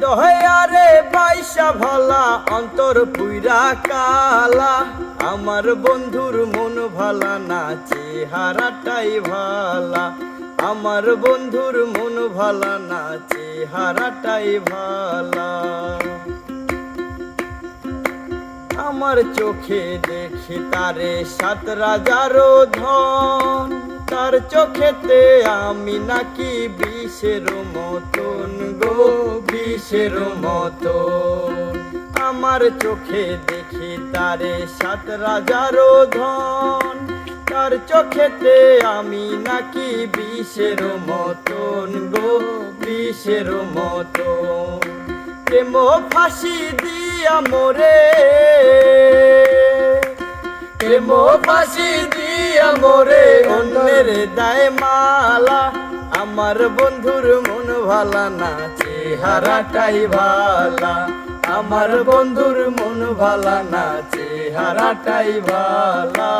দয়ারে পয়সা ভলা, অন্তর পুইরা কালা। আমার বন্ধুর মন ভালা না, চেহারাটাই ভালা। আমার বন্ধুর মন ভালা না, চেহারাটাই ভালা। আমার চোখে দেখি তারে সাত রাজারও ধন। চোখেতে আমি নাকি বিষের মতন গো, বিষের মতন। আমার চোখে দেখি তারে সাত রাজারও ধন। তার চোখেতে আমি নাকি বিষের মতন গো, বিষের মতন। প্রেম ফাঁসি দিয়া মোরে। প্রেম ফাঁসি দিয়া মোরে। অন্যের দায় মালা। আমার বন্ধুর মন ভালা না, চেহারাটাই ভালা। আমার বন্ধুর মন ভালা না, চেহারাটাই ভালা।